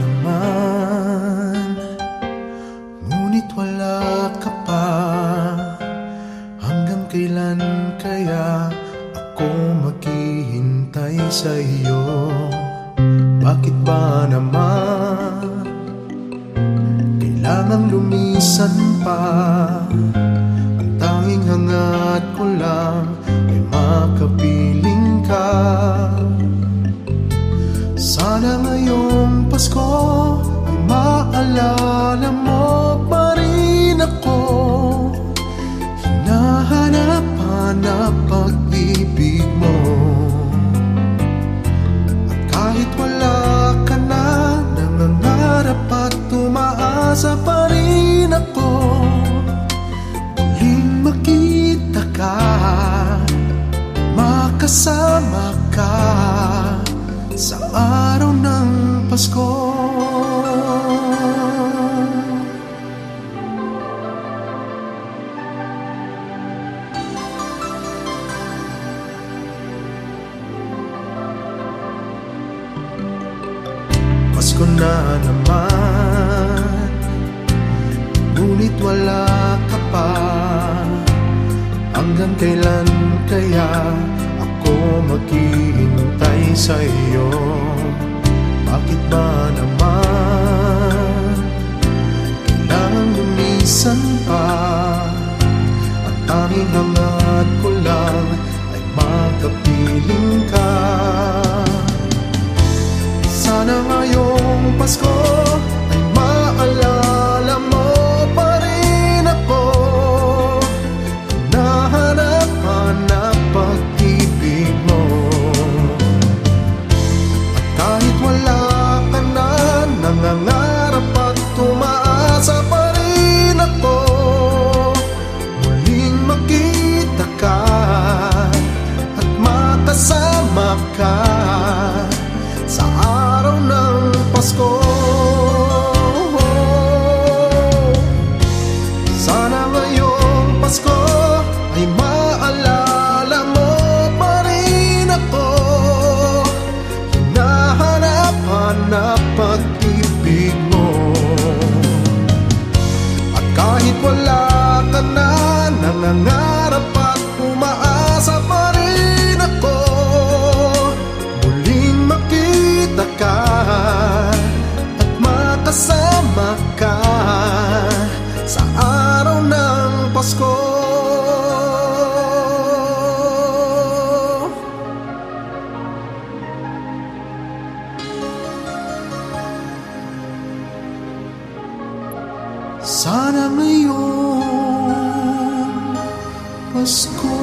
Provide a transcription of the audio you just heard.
naman. Ngunit wala ka pa. Hanggang kailan kaya Ako maghihintay sa iyo Bakit ba naman? Kailangang lumisan pa. Ang tanging hangat ko lang Ay makapiling ka. Sana ngayong Pasko ay maalala mo pa rin ako. Hinahanap-hanap pag-ibig mo. At kahit wala ka na Nangangarap at tumaasa pa rin ako. Muling makita ka Makasama ka sa araw ng Pasko Pasko na naman Ngunit wala ka pa Hanggang kailan kaya ako maghihintay sa iyo? Bakit ba naman Sana ngayong Pasko